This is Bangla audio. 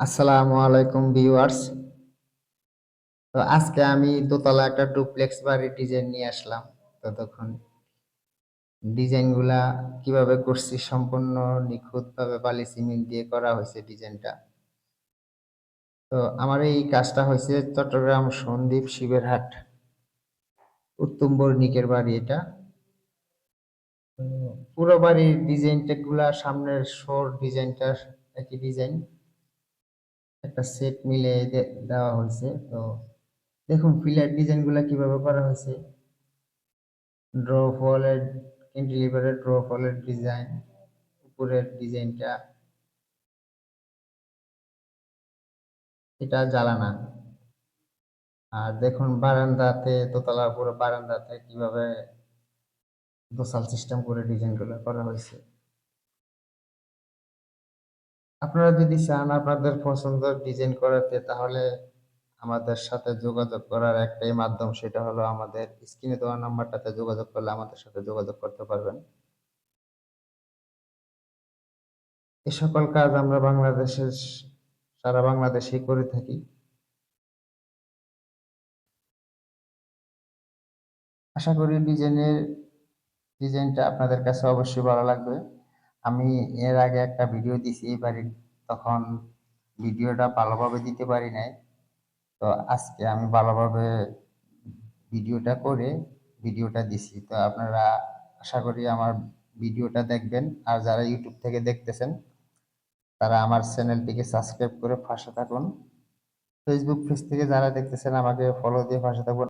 আসসালামু আলাইকুম ভিউয়ার্স। তো আজকে আমি দোতলা একটা ডুপ্লেক্স বাড়ির ডিজাইন নিয়ে আসলাম। ততক্ষণ ডিজাইনগুলা কীভাবে করছি সম্পূর্ণ নিখুঁতভাবে বালি সিমেন্ট দিয়ে করা হয়েছে ডিজাইনটা। তো আমার এই কাজটা হয়েছে চট্টগ্রাম সন্দ্বীপ শিবেরহাট উত্তম বর্ণিকের বাড়ি এটা। পুরো বাড়ির ডিজাইনটা গুলা সামনের শোর ডিজাইনটা একই ডিজাইন। একটা সেট মিলে দেওয়া হয়েছে। তো দেখুন পিলার ডিজাইনগুলা কীভাবে করা হয়েছে। ড্র ফলের ক্যান্টিলিভারের ড্র ফলের ডিজাইন উপরের ডিজাইনটা এটা জ্বালানা। আর দেখুন বারান্দাতে, দোতলার উপরে বারান্দাতে কীভাবে দোসাল সিস্টেম করে ডিজাইনগুলো করা হয়েছে। আপনারা যদি চান আপনাদের পছন্দের ডিজাইন করাতে, তাহলে আমাদের সাথে যোগাযোগ করার একটাই মাধ্যম সেটা হলো আমাদের স্ক্রিনে দেওয়া নাম্বারটাতে যোগাযোগ করলে আমাদের সাথে যোগাযোগ করতে পারবেন। এ সকল কাজ আমরা বাংলাদেশের, সারা বাংলাদেশেই করে থাকি। আশা করি ডিজাইনের ডিজাইনটা আপনাদের কাছে অবশ্যই ভালো লাগবে। আমি এর আগে একটা ভিডিও দিছি এই বাড়ির তখন ভিডিওটা ভালোভাবে দিতে পারি নাই। তো আজকে আমি ভালোভাবে ভিডিওটা করে ভিডিওটা দিছি। তো আপনারা আশা করি আমার ভিডিওটা দেখবেন। আর যারা ইউটিউব থেকে দেখতেছেন, তারা আমার চ্যানেলটিকে সাবস্ক্রাইব করে পাশে থাকুন। ফেসবুক পেজ থেকে যারা দেখতেছেন, আমাকে ফলো দিয়ে পাশে থাকুন।